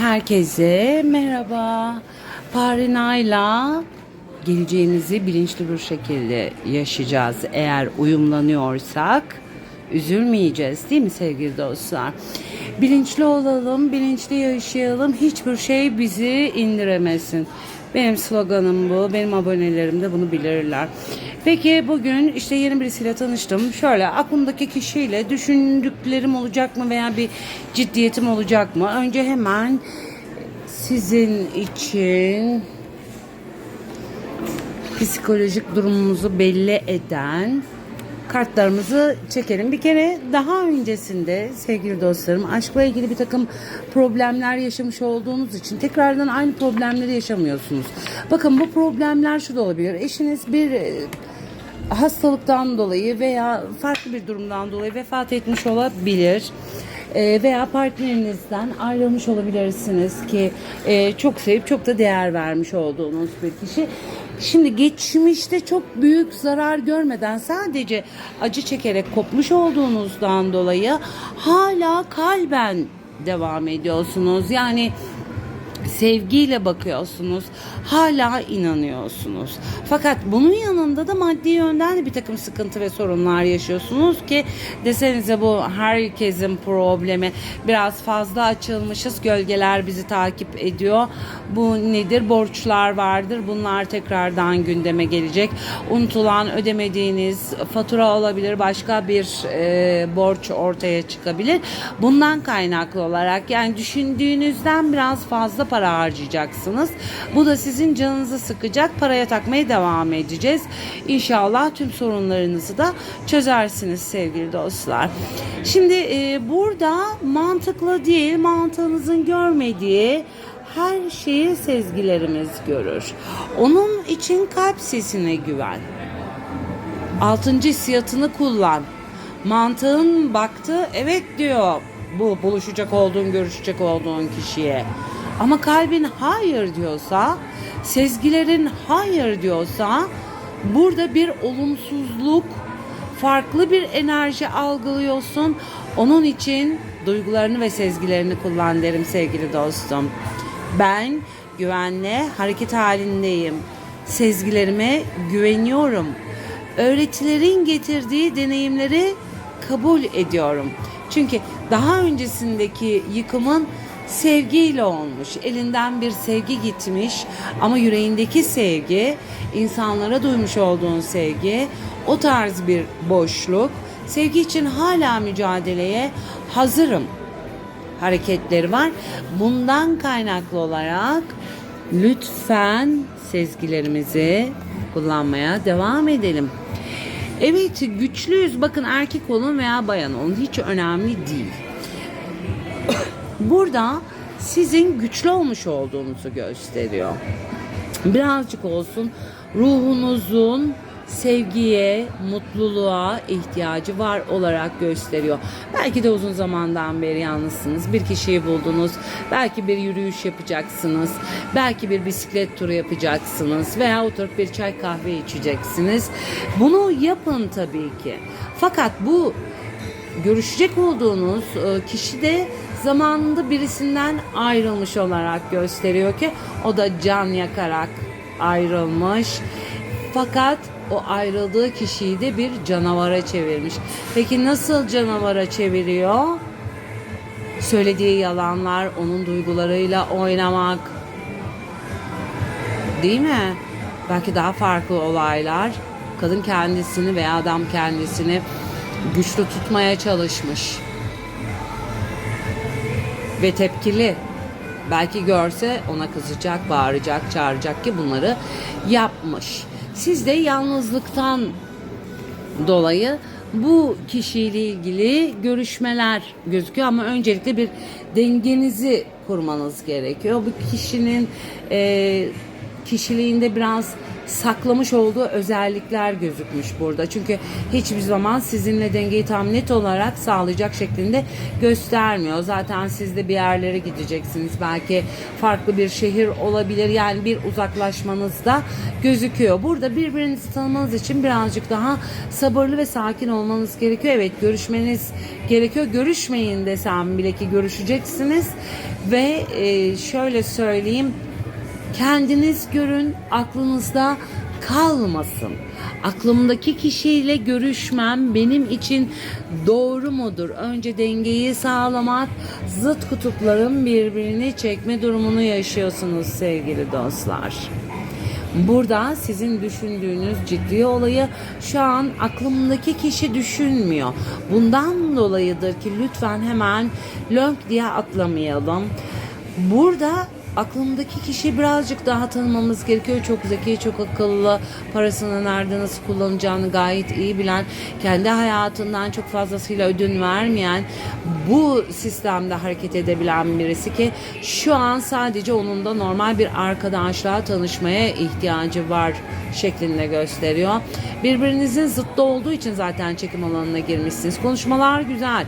Herkese merhaba. Parina'yla geleceğinizi bilinçli bir şekilde yaşayacağız. Eğer uyumlanıyorsak üzülmeyeceğiz değil mi sevgili dostlar? Bilinçli olalım, bilinçli yaşayalım. Hiçbir şey bizi indiremesin. Benim sloganım bu. Benim abonelerim de bunu bilirler. Peki bugün işte yeni birisiyle tanıştım. Şöyle aklımdaki kişiyle düşündüklerim olacak mı veya bir ciddiyetim olacak mı? Önce hemen sizin için psikolojik durumumuzu belli eden kartlarımızı çekelim. Bir kere daha öncesinde sevgili dostlarım aşkla ilgili bir takım problemler yaşamış olduğunuz için tekrardan aynı problemleri yaşamıyorsunuz. Bakın bu problemler şu da olabilir. Eşiniz bir e, hastalıktan dolayı veya farklı bir durumdan dolayı vefat etmiş olabilir. E, veya partnerinizden ayrılmış olabilirsiniz ki e, çok sevip çok da değer vermiş olduğunuz bir kişi. Şimdi geçmişte çok büyük zarar görmeden sadece acı çekerek kopmuş olduğunuzdan dolayı hala kalben devam ediyorsunuz. Yani sevgiyle bakıyorsunuz. Hala inanıyorsunuz. Fakat bunun yanında da maddi yönden de bir takım sıkıntı ve sorunlar yaşıyorsunuz ki desenize bu herkesin problemi. Biraz fazla açılmışız. Gölgeler bizi takip ediyor. Bu nedir? Borçlar vardır. Bunlar tekrardan gündeme gelecek. Unutulan ödemediğiniz fatura olabilir. Başka bir e, borç ortaya çıkabilir. Bundan kaynaklı olarak yani düşündüğünüzden biraz fazla para harcayacaksınız. Bu da sizin canınızı sıkacak. Paraya takmaya devam edeceğiz. İnşallah tüm sorunlarınızı da çözersiniz sevgili dostlar. Şimdi e, burada mantıklı değil, mantığınızın görmediği her şeyi sezgilerimiz görür. Onun için kalp sesine güven. Altıncı hissiyatını kullan. Mantığın baktı evet diyor bu buluşacak olduğun görüşecek olduğun kişiye. Ama kalbin hayır diyorsa, sezgilerin hayır diyorsa burada bir olumsuzluk, farklı bir enerji algılıyorsun. Onun için duygularını ve sezgilerini kullan derim sevgili dostum. Ben güvenle hareket halindeyim. Sezgilerime güveniyorum. Öğretilerin getirdiği deneyimleri kabul ediyorum. Çünkü daha öncesindeki yıkımın sevgiyle olmuş. Elinden bir sevgi gitmiş ama yüreğindeki sevgi, insanlara duymuş olduğun sevgi, o tarz bir boşluk. Sevgi için hala mücadeleye hazırım hareketleri var. Bundan kaynaklı olarak lütfen sezgilerimizi kullanmaya devam edelim. Evet güçlüyüz. Bakın erkek olun veya bayan olun hiç önemli değil. Burada sizin güçlü olmuş olduğunuzu gösteriyor. Birazcık olsun ruhunuzun sevgiye, mutluluğa ihtiyacı var olarak gösteriyor. Belki de uzun zamandan beri yalnızsınız. Bir kişiyi buldunuz. Belki bir yürüyüş yapacaksınız. Belki bir bisiklet turu yapacaksınız. Veya oturup bir çay kahve içeceksiniz. Bunu yapın tabii ki. Fakat bu görüşecek olduğunuz e, kişi de zamanında birisinden ayrılmış olarak gösteriyor ki o da can yakarak ayrılmış. Fakat o ayrıldığı kişiyi de bir canavara çevirmiş. Peki nasıl canavara çeviriyor? Söylediği yalanlar, onun duygularıyla oynamak. Değil mi? Belki daha farklı olaylar. Kadın kendisini veya adam kendisini güçlü tutmaya çalışmış. Ve tepkili. Belki görse ona kızacak, bağıracak, çağıracak ki bunları yapmış. Siz de yalnızlıktan dolayı bu kişiyle ilgili görüşmeler gözüküyor ama öncelikle bir dengenizi kurmanız gerekiyor. Bu kişinin e, kişiliğinde biraz saklamış olduğu özellikler gözükmüş burada. Çünkü hiçbir zaman sizinle dengeyi tam net olarak sağlayacak şeklinde göstermiyor. Zaten siz de bir yerlere gideceksiniz. Belki farklı bir şehir olabilir. Yani bir uzaklaşmanız da gözüküyor. Burada birbirinizi tanımanız için birazcık daha sabırlı ve sakin olmanız gerekiyor. Evet görüşmeniz gerekiyor. Görüşmeyin desem bile ki görüşeceksiniz. Ve e, şöyle söyleyeyim kendiniz görün aklınızda kalmasın. Aklımdaki kişiyle görüşmem benim için doğru mudur? Önce dengeyi sağlamak, zıt kutupların birbirini çekme durumunu yaşıyorsunuz sevgili dostlar. Burada sizin düşündüğünüz ciddi olayı şu an aklımdaki kişi düşünmüyor. Bundan dolayıdır ki lütfen hemen lönk diye atlamayalım. Burada aklımdaki kişi birazcık daha tanımamız gerekiyor. Çok zeki, çok akıllı, parasını nerede nasıl kullanacağını gayet iyi bilen, kendi hayatından çok fazlasıyla ödün vermeyen, bu sistemde hareket edebilen birisi ki şu an sadece onun da normal bir arkadaşlığa tanışmaya ihtiyacı var şeklinde gösteriyor. Birbirinizin zıttı olduğu için zaten çekim alanına girmişsiniz. Konuşmalar güzel.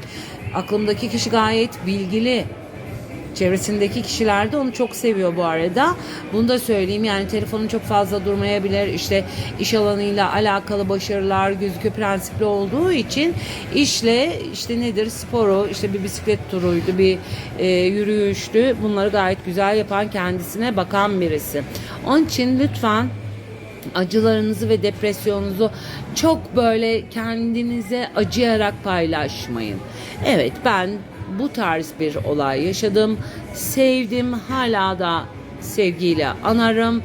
Aklımdaki kişi gayet bilgili, Çevresindeki kişiler de onu çok seviyor bu arada. Bunu da söyleyeyim yani telefonun çok fazla durmayabilir. İşte iş alanıyla alakalı başarılar gözüküyor prensipli olduğu için işle işte nedir sporu işte bir bisiklet turuydu bir e, yürüyüştü bunları gayet güzel yapan kendisine bakan birisi. Onun için lütfen acılarınızı ve depresyonunuzu çok böyle kendinize acıyarak paylaşmayın. Evet ben bu tarz bir olay yaşadım. Sevdim. Hala da sevgiyle anarım.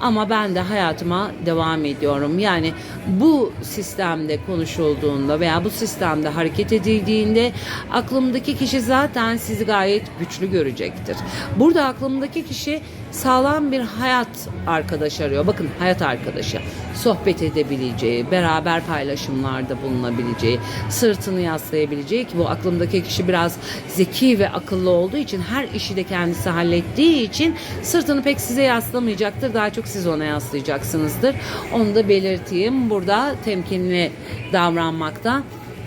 Ama ben de hayatıma devam ediyorum. Yani bu sistemde konuşulduğunda veya bu sistemde hareket edildiğinde aklımdaki kişi zaten sizi gayet güçlü görecektir. Burada aklımdaki kişi sağlam bir hayat arkadaş arıyor. Bakın hayat arkadaşı. Sohbet edebileceği, beraber paylaşımlarda bulunabileceği, sırtını yaslayabileceği ki bu aklımdaki kişi biraz zeki ve akıllı olduğu için her işi de kendisi hallettiği için sırtını pek size yaslamayacaktır. Daha çok siz ona yaslayacaksınızdır. Onu da belirteyim. Burada temkinli davranmakta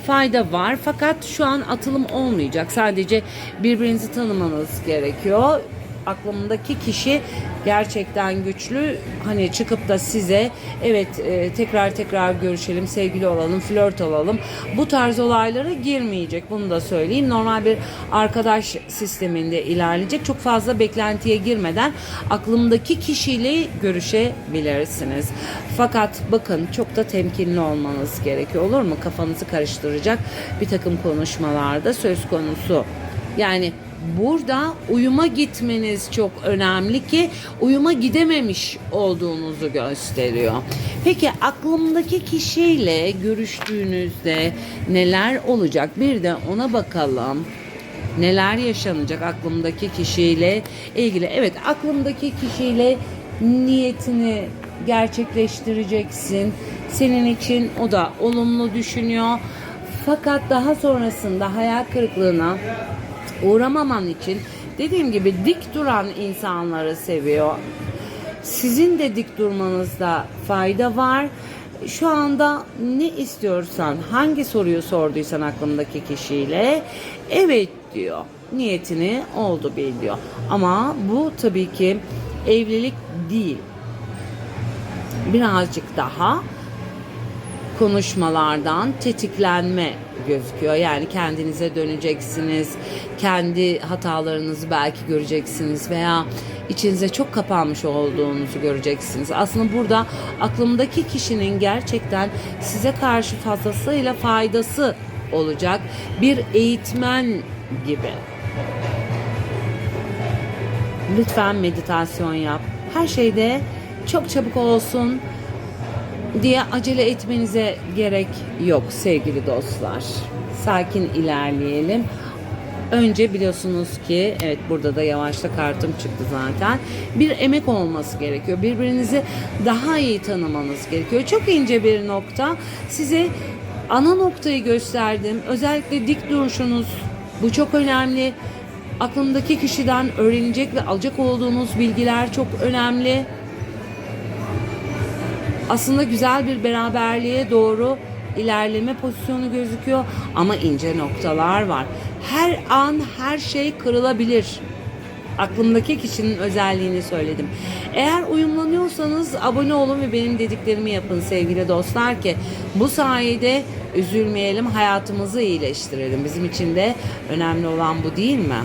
fayda var. Fakat şu an atılım olmayacak. Sadece birbirinizi tanımanız gerekiyor aklımdaki kişi gerçekten güçlü. Hani çıkıp da size evet e, tekrar tekrar görüşelim, sevgili olalım, flört olalım. Bu tarz olaylara girmeyecek. Bunu da söyleyeyim. Normal bir arkadaş sisteminde ilerleyecek. Çok fazla beklentiye girmeden aklımdaki kişiyle görüşebilirsiniz. Fakat bakın çok da temkinli olmanız gerekiyor. Olur mu? Kafanızı karıştıracak bir takım konuşmalarda söz konusu. Yani burada uyuma gitmeniz çok önemli ki uyuma gidememiş olduğunuzu gösteriyor. Peki aklımdaki kişiyle görüştüğünüzde neler olacak? Bir de ona bakalım. Neler yaşanacak aklımdaki kişiyle ilgili? Evet, aklımdaki kişiyle niyetini gerçekleştireceksin. Senin için o da olumlu düşünüyor. Fakat daha sonrasında hayal kırıklığına uğramaman için dediğim gibi dik duran insanları seviyor. Sizin de dik durmanızda fayda var. Şu anda ne istiyorsan, hangi soruyu sorduysan aklındaki kişiyle evet diyor. Niyetini oldu bil diyor. Ama bu tabii ki evlilik değil. Birazcık daha konuşmalardan tetiklenme gözüküyor. Yani kendinize döneceksiniz. Kendi hatalarınızı belki göreceksiniz veya içinize çok kapanmış olduğunuzu göreceksiniz. Aslında burada aklımdaki kişinin gerçekten size karşı fazlasıyla faydası olacak bir eğitmen gibi. Lütfen meditasyon yap. Her şeyde çok çabuk olsun diye acele etmenize gerek yok sevgili dostlar. Sakin ilerleyelim. Önce biliyorsunuz ki evet burada da yavaşta kartım çıktı zaten. Bir emek olması gerekiyor. Birbirinizi daha iyi tanımanız gerekiyor. Çok ince bir nokta. Size ana noktayı gösterdim. Özellikle dik duruşunuz bu çok önemli. Aklımdaki kişiden öğrenecek ve alacak olduğunuz bilgiler çok önemli. Aslında güzel bir beraberliğe doğru ilerleme pozisyonu gözüküyor ama ince noktalar var. Her an her şey kırılabilir. Aklımdaki kişinin özelliğini söyledim. Eğer uyumlanıyorsanız abone olun ve benim dediklerimi yapın sevgili dostlar ki bu sayede üzülmeyelim, hayatımızı iyileştirelim. Bizim için de önemli olan bu değil mi?